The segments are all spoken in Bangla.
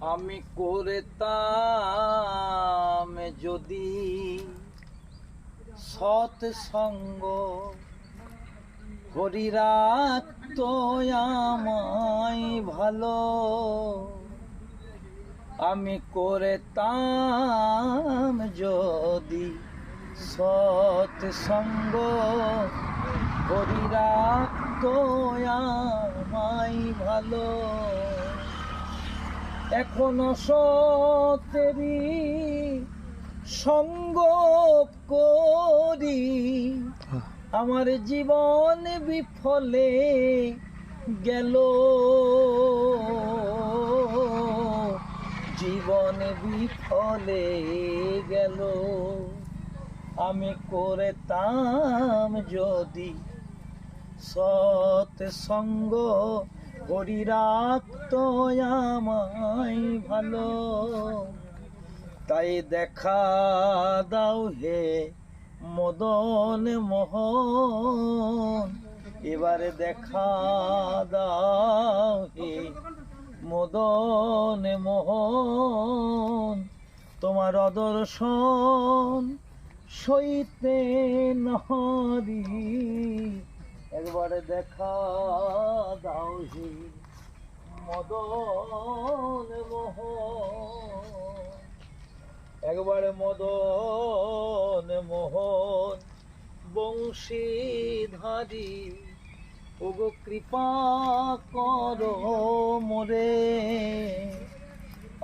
আমি করতাম যদি সৎ সঙ্গ হরিরাত আমায় ভালো। আমি করতাম যদি সৎ সঙ্গ হরিরাত তো আমায় ভালো। এখনও সতেরি সঙ্গ করি। আমার জীবন বিফলে গেল। জীবন বিফলে গেল। আমি করতাম যদি সৎ সঙ্গ করি রাখত আমায় ভালো। তাই দেখা দাও হে মদন মোহন। এবারে দেখা দাও হে মদন মোহন। তোমার অদর্শন সইতে নহরি। একবারে দেখা দাও হে মদন মোহন একবারে মদন মোহন বংশীধারী, ওগো কৃপা কর মোরে।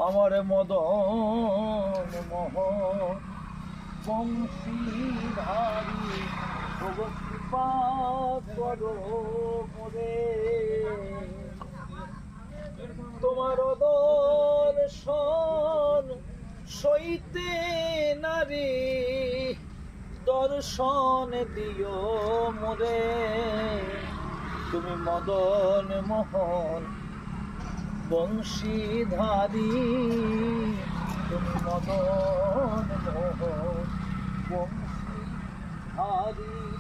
আমার মদন মোহন বংশীধারী মোরে। তোমার দর্শন সইতে নারী দর্শন দিও মোরে। তুমি মদন মোহন বংশীধারী। তুমি মদন মোহন বংশীধারী।